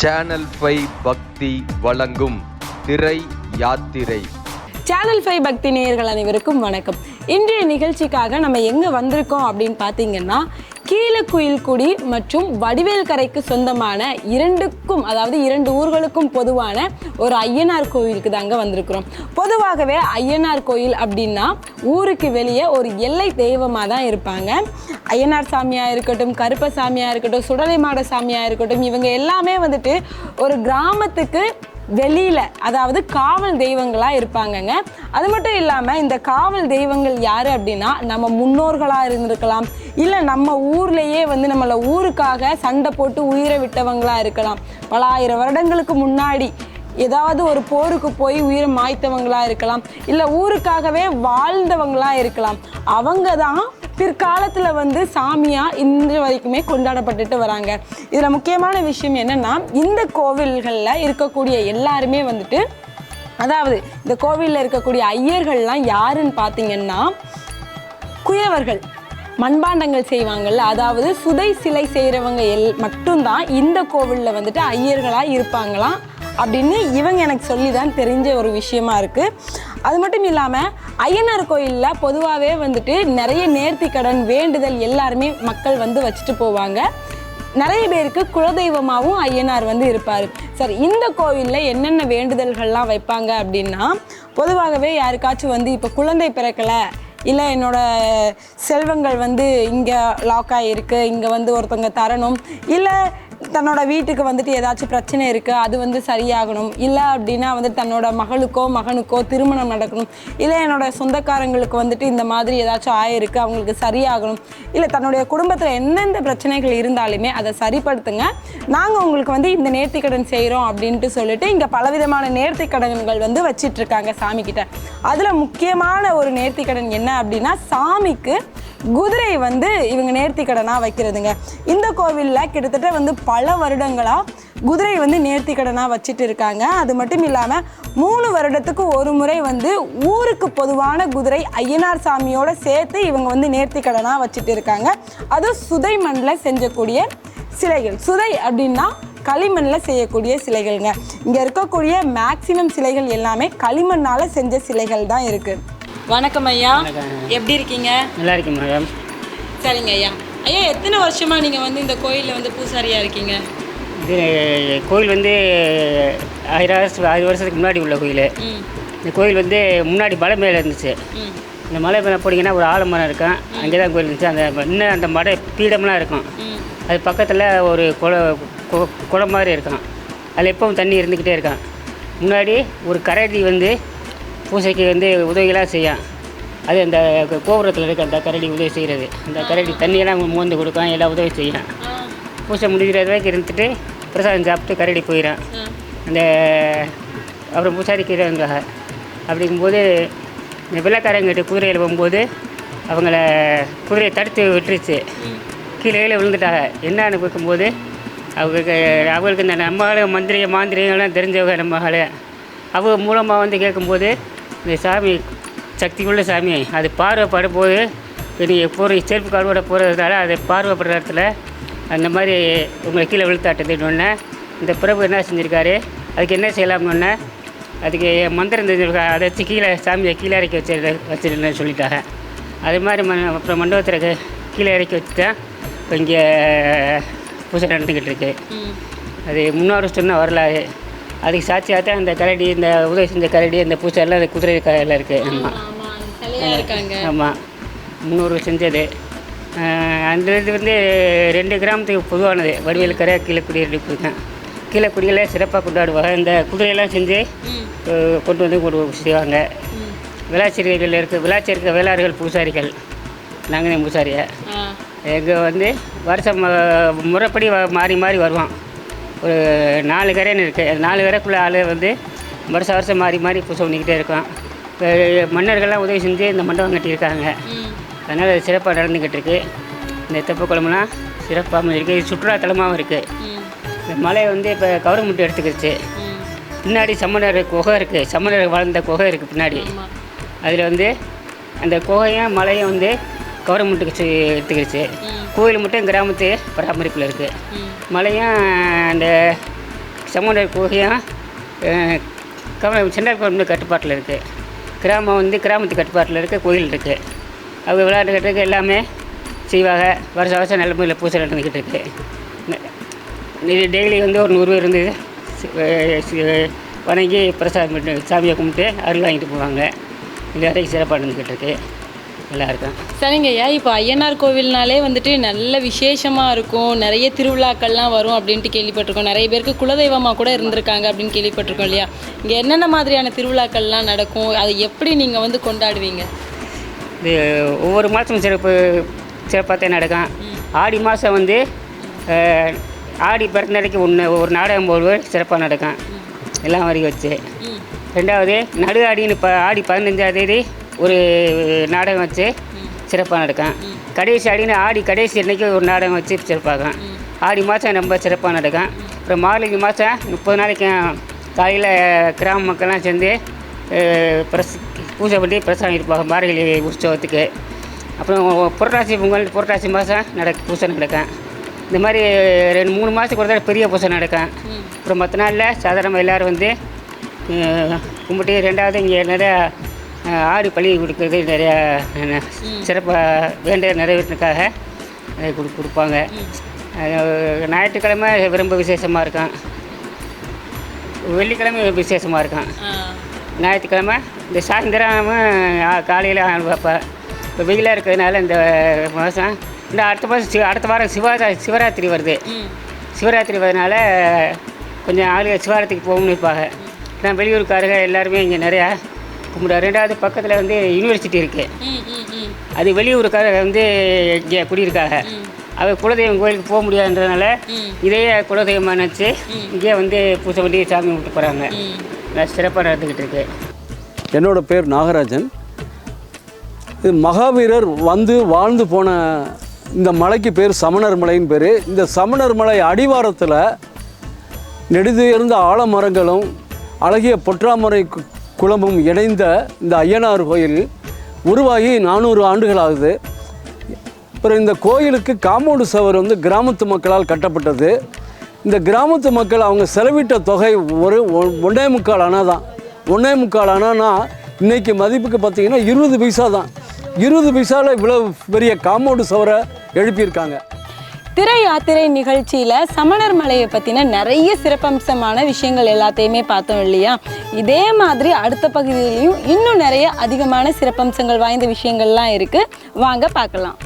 Channel five பக்தி வழங்கும் திரை யாத்திரை. சேனல் ஃபைவ் பக்தி நேயர்கள் அனைவருக்கும் வணக்கம். இன்றைய நிகழ்ச்சிக்காக நம்ம எங்கே வந்திருக்கோம் அப்படின்னு பார்த்தீங்கன்னா கீழக்குயில்குடி மற்றும் வடிவேல் கரைக்கு சொந்தமான இரண்டுக்கும் அதாவது இரண்டு ஊர்களுக்கும் பொதுவான ஒரு ஐயனார் கோயிலுக்கு தாங்க வந்திருக்கிறோம். பொதுவாகவே ஐயனார் கோயில் அப்படின்னா ஊருக்கு வெளியே ஒரு எல்லை தெய்வமாக தான் இருப்பாங்க. ஐயனார் சாமியாக இருக்கட்டும் கருப்ப சாமியாக இருக்கட்டும் சுடலை மாட சாமியாக இருக்கட்டும் இவங்க எல்லாமே வந்துட்டு ஒரு கிராமத்துக்கு வெளியில அதாவது காவல் தெய்வங்களா இருப்பாங்கங்க. அது மட்டும் இல்லாம இந்த காவல் தெய்வங்கள் யாரு அப்படின்னா நம்ம முன்னோர்களா இருந்திருக்கலாம். இல்ல நம்ம ஊர்லயே வந்து நம்மள ஊருக்காக சண்டை போட்டு உயிரை விட்டவங்களா இருக்கலாம். பல ஆயிரம் வருடங்களுக்கு முன்னாடி ஏதாவது ஒரு போருக்கு போய் உயிரை மாய்த்தவங்களா இருக்கலாம் இல்லை ஊருக்காகவே வாழ்ந்தவங்களா இருக்கலாம். அவங்க தான் பிற்காலத்தில் வந்து சாமியாக இன்று வரைக்குமே கொண்டாடப்பட்டுட்டு வராங்க. இதில் முக்கியமான விஷயம் என்னன்னா இந்த கோவில்களில் இருக்கக்கூடிய எல்லாருமே வந்துட்டு அதாவது இந்த கோவிலில் இருக்கக்கூடிய ஐயர்கள்லாம் யாருன்னு பார்த்தீங்கன்னா குயவர்கள் மண்பாண்டங்கள் செய்வாங்கள்ல அதாவது சுதை சிலை செய்கிறவங்க எல் மட்டும்தான் இந்த கோவிலில் வந்துட்டு ஐயர்களாக இருப்பாங்களாம். அப்படின்னு இவங்க எனக்கு சொல்லி தான் தெரிஞ்ச ஒரு விஷயமா இருக்குது அது மட்டும் இல்லாமல் ஐயனார் கோயிலில் பொதுவாகவே வந்துட்டு நிறைய நேர்த்தி கடன் வேண்டுதல் எல்லாருமே மக்கள் வந்து வச்சுட்டு போவாங்க. நிறைய பேருக்கு குலதெய்வமாகவும் ஐயனார் வந்து இருப்பார். சரி இந்த கோவிலில் என்னென்ன வேண்டுதல்கள்லாம் வைப்பாங்க அப்படின்னா பொதுவாகவே யாருக்காச்சும் வந்து இப்போ குழந்தை பிறக்கலை இல்லை என்னோடய செல்வங்கள் வந்து இங்கே லாக் ஆகிருக்கு இங்கே வந்து ஒருத்தவங்க தரணும் இல்லை தன்னோட வீட்டுக்கு வந்துட்டு ஏதாச்சும் பிரச்சனை இருக்குது அது வந்து சரியாகணும். இல்லை அப்படின்னா வந்து தன்னோட மகளுக்கோ மகனுக்கோ திருமணம் நடக்கணும். இல்லை என்னோட சொந்தக்காரங்களுக்கு வந்துட்டு இந்த மாதிரி ஏதாச்சும் ஆயிருக்கு அவங்களுக்கு சரியாகணும். இல்லை தன்னுடைய குடும்பத்தில் எந்தெந்த பிரச்சனைகள் இருந்தாலுமே அதை சரிப்படுத்துங்க. நாங்கள் உங்களுக்கு வந்து இந்த நேர்த்திக்கடன் செய்கிறோம் அப்படின்ட்டு சொல்லிட்டு இங்கே பலவிதமான நேர்த்திக்கடன்கள் வந்து வச்சிட்டு இருக்காங்க சாமி கிட்ட அதில் முக்கியமான ஒரு நேர்த்திக்கடன் என்ன அப்படின்னா சாமிக்கு குதிரை வந்து இவங்க நேர்த்திக்கடனாக வைக்கிறதுங்க. இந்த கோவிலில் கிட்டத்தட்ட வந்து பல வருடங்களாக குதிரை வந்து நேர்த்திக்கடனாக வச்சுட்டு இருக்காங்க. அது மட்டும் இல்லாமல் மூணு வருடத்துக்கு ஒரு முறை வந்து ஊருக்கு பொதுவான குதிரை ஐயனார் சாமியோட சேர்த்து இவங்க வந்து நேர்த்திக்கடனாக வச்சுட்டு இருக்காங்க. அதுவும் சுதை மண்ணில் செஞ்சக்கூடிய சிலைகள். சுதை அப்படின்னா களிமண்ணில் செய்யக்கூடிய சிலைகள்ங்க. இங்கே இருக்கக்கூடிய மேக்சிமம் சிலைகள் எல்லாமே களிமண்ணால் செஞ்ச சிலைகள் தான் இருக்குது வணக்கம் ஐயா. எப்படி இருக்கீங்க? நல்லா இருக்கேன் மேடம். சரிங்க ஐயா. ஐயா எத்தனை வருஷமா நீங்க வந்து இந்த கோயில்ல வந்து பூசாரியா இருக்கீங்க? இது கோயில் வந்து ஆயிரம் வருஷம் ஆயிரம் வருஷத்துக்கு முன்னாடி உள்ள கோயில். இந்த கோயில் வந்து முன்னாடி மலை மேலே இருந்துச்சு. இந்த மலை மேலே போனீங்கன்னா ஒரு ஆலமரம் இருக்கும். அங்கே தான் கோயில் இருந்துச்சு. அந்த இன்னும் அந்த மடை பீடம்லாம் இருக்கும். அது பக்கத்தில் ஒரு குள கு- குளம் மாதிரி இருக்கும். அதில் எப்பவும் தண்ணி இருந்துக்கிட்டே இருக்கும். முன்னாடி ஒரு கரடி வந்து பூசைக்கு வந்து உதவிகளாக செய்யும். அது அந்த கோபுரத்தில் இருக்க அந்த கரடி உதவி செய்கிறது அந்த கரடி தண்ணியெல்லாம் மோந்து கொடுக்கும் எல்லாம் உதவி செய்யும். பூசை முடிகிற வரைக்கும் இருந்துட்டு பிரசாதம் சாப்பிட்டு கரடி போயிடும். அந்த அப்புறம் பூசாரி கீழே அப்படிங்கும்போது இந்த வெள்ளக்காரங்கிட்ட குதிரையில் போகும்போது அவங்கள குதிரையை தடுத்து விட்டுருச்சு. கீழே கீழே விழுந்துட்டாங்க. என்னன்னு கேட்கும்போது அவங்களுக்கு அவங்களுக்கு இந்த நம்மளும் மந்திரிய மாந்திரியங்கள்லாம் தெரிஞ்சவங்க நம்மளே அவங்க மூலமாக வந்து கேட்கும்போது இந்த சாமி சக்தி உள்ள சாமி. அது பார்வைப்படும் போது நீங்கள் போகிற செருப்பு கால்வோட போகிறதுனால அது பார்வைப்படுற இடத்துல அந்த மாதிரி உங்களை கீழே விழுத்தாட்டுதுன்னு இந்த பிரபு என்ன செஞ்சுருக்காரு? அதுக்கு என்ன செய்யலாம்னு அதுக்கு மந்திரம் தெரிஞ்சிருக்கா? அதை வச்சு கீழே சாமியை கீழே இறக்கி வச்சு வச்சிருந்தேன்னு சொல்லிட்டாங்க. அது மாதிரி ம அப்புறம் மண்டபத்தில் கீழே இறக்கி வச்சுட்டேன் இப்போ இங்கே பூஜை நடந்துக்கிட்டு இருக்கு. அது முன்னோர் சொன்ன வரலாறு. அதுக்கு சாட்சியாக தான் இந்த கரடி இந்த உதவி செஞ்ச கரடி இந்த எல்லாம் அந்த குதிரை கையில் இருக்குது ஆமாம் ஆமாம் முன்னோர் செஞ்சது. அந்த இது வந்து ரெண்டு கிராமத்துக்கு பொதுவானது. வடிவேலுக்கரை கீழக்குடி ரெண்டு தான். கீழக்குடியில் சிறப்பாக கொண்டாடுவாங்க. இந்த குதிரையெல்லாம் செஞ்சு கொண்டு வந்து கொண்டு செய்வாங்க. விளாச்சேரிகள் இருக்க. விளாச்சி இருக்க வேளாறுகள் பூசாரிகள். நாங்கள் பூசாரியை எங்கள் வந்து வருஷம் முறைப்படி மாறி மாறி வருவோம் ஒரு நாலு கரைன்னு இருக்குது நாலு கரைக்குள்ள ஆள் வந்து வருஷம் வருஷம் மாறி மாறி பூசை பண்ணிக்கிட்டே இருக்கோம். இப்போ மன்னர்கள்லாம் உதவி செஞ்சு இந்த மண்டபம் கட்டியிருக்காங்க. அதனால் அது சிறப்பாக நடந்துக்கிட்டு இருக்கு. இந்த தெப்பக்குளம்லாம் சிறப்பாகவும் இருக்குது சுற்றுலாத்தலமாகவும் இருக்குது இந்த மலை வந்து இப்போ கவர்மெண்ட் எடுத்துக்கிடுச்சு பின்னாடி சமணர் குகை இருக்குது சமணர் வாழ்ந்த குகை இருக்குது பின்னாடி. அதில் வந்து அந்த குகையும் மலையும் வந்து கவர்மெண்ட்டுக்கு எடுத்துக்கிடுச்சு கோயில் மட்டும் கிராமத்து பராமரிப்பில் இருக்குது மலையும் அந்த சமணர் குகையும் கம சென்ட்ரல் கவர்மெண்ட் கட்டுப்பாட்டில் இருக்குது கிராமம் வந்து கிராமத்து கட்டுப்பாட்டில் இருக்க கோயில் இருக்குது அவங்க விளையாட்டுக்கிட்டு எல்லாமே செய்வாங்க. வருஷம் வருஷம் நல்ல முறையில் பூஜை நடந்துக்கிட்டு இருக்கு. நெ- டெய்லி வந்து ஒரு நூறு பேர் வந்து வணங்கி பிரசாதம் பண்ணி சாமியை கும்பிட்டு அருள் வாங்கிட்டு போவாங்க. இது வரைக்கும் சிறப்பாக நடந்துக்கிட்டு இருக்கு. நல்லா இருக்கும் சரிங்க ஐயா இப்போ ஐயனார் கோவில்னாலே வந்துட்டு நல்ல விசேஷமாக இருக்கும் நிறைய திருவிழாக்கள்லாம் வரும் அப்படின்ட்டு கேள்விப்பட்டிருக்கோம். நிறைய பேருக்கு குலதெய்வமாக கூட இருந்திருக்காங்க அப்படின்னு கேள்விப்பட்டிருக்கோம் இல்லையா? இங்கே என்னென்ன மாதிரியான திருவிழாக்கள்லாம் நடக்கும்? அதை எப்படி நீங்கள் வந்து கொண்டாடுவீங்க? இது ஒவ்வொரு மாதமும் சிறப்பு சிறப்பாக தான் நடக்கும் ஆடி மாதம் வந்து ஆடி பிறந்தடைக்கு ஒன்று ஒரு நாடகம் போடுவது சிறப்பாக நடக்கும். எல்லாம் வரைக்கும் வச்சு. ரெண்டாவது நடு ஆடின்னு இப்போ ஆடி பதினஞ்சாம் தேதி ஒரு நாடகம் வச்சு சிறப்பாக நடக்கும். கடைசி ஆடின்னு ஆடி கடைசி அன்னைக்கு ஒரு நாடகம் வச்சு சிறப்பாக ஆடி மாதம் ரொம்ப சிறப்பாக நடக்கும். அப்புறம் மார்கழி மாதம் முப்பது நாளைக்கு காலையில் கிராம மக்கள்லாம் சேர்ந்து பிரஸ் பூஜை பண்ணி பிரசாதம் இருப்பாங்க மார்கழி உற்சவத்துக்கு. அப்புறம் புரட்டாசி பொங்கல் புரட்டாசி மாதம் நட பூஜை நடக்கும். இந்த மாதிரி ரெண்டு மூணு மாதத்துக்கு ஒரு தடவை பெரிய பூஜை நடக்கும். அப்புறம் மற்ற நாளில் சாதாரணமாக எல்லோரும் வந்து கும்பிட்டு ரெண்டாவது இங்கே நிறையா ஆடு பழி கொடுக்கறது நிறையா சிறப்பாக வேண்டிய நிறைவேற்றினுக்காக அதை கொடு கொடுப்பாங்க. ஞாயிற்றுக்கிழமை ரொம்ப விசேஷமாக இருக்கும் வெள்ளிக்கிழமை விசேஷமாக இருக்கும் ஞாயிற்றுக்கிழமை இந்த சாயந்தரம் காலையில் வைப்பேன் இப்போ வெயிலாக இருக்கிறதுனால இந்த மாதம் இந்த அடுத்த மாதம் சி அடுத்த வாரம் சிவரா சிவராத்திரி வருது. சிவராத்திரி வரதுனால கொஞ்சம் ஆளுங்க சிவராத்திரிக்கு போகணும்னு இருப்பாங்க. நான் வெளியூருக்காரங்க எல்லாருமே இங்கே நிறையா கும்பிடுவோம் ரெண்டாவது பக்கத்தில் வந்து யூனிவர்சிட்டி இருக்குது அது வெளியூருக்காரங்க வந்து இங்கே குடியிருக்காங்க. அவ குலதெய்வம் கோயிலுக்கு போக முடியாதுன்றதுனால இதையே குலதெய்வமாக நினச்சி இங்கே வந்து பூஜை பண்ணி சாமி கும்பிட்டு போகிறாங்க சிறப்பாக நடந்துக்கிட்டு இருக்கு. என்னோட பேர் நாகராஜன். இது மகாவீரர் வந்து வாழ்ந்து போன இந்த மலைக்கு பேர் சமணர் மலைன்னு பேர். இந்த சமணர் மலை அடிவாரத்தில் நெடுதுயர்ந்த ஆலமரங்களும் அழகிய பொற்றாமரை குளமும் இணைந்த இந்த ஐயனார் கோயில் உருவாகி நானூறு ஆண்டுகள் ஆகுது அப்புறம் இந்த கோயிலுக்கு காம்பவுண்டு சவர் வந்து கிராமத்து மக்களால் கட்டப்பட்டது. இந்த கிராமத்து மக்கள் அவங்க செலவிட்ட தொகை ஒரு ஒன்றே முக்கால் அணா தான். ஒன்றே முக்கால் அணானா இன்றைக்கி மதிப்புக்கு பார்த்தீங்கன்னா இருபது பைசா தான். இருபது பைசாவில் இவ்வளோ பெரிய காம்பவுண்டு சவரை எழுப்பியிருக்காங்க. திரை யாத்திரை நிகழ்ச்சியில் சமணர் மலையை பற்றின நிறைய சிறப்பம்சமான விஷயங்கள் எல்லாத்தையுமே பார்த்தோம் இல்லையா? இதே மாதிரி அடுத்த பகுதியிலையும் இன்னும் நிறைய அதிகமான சிறப்பம்சங்கள் வாய்ந்த விஷயங்கள்லாம் இருக்குது வாங்க பார்க்கலாம்.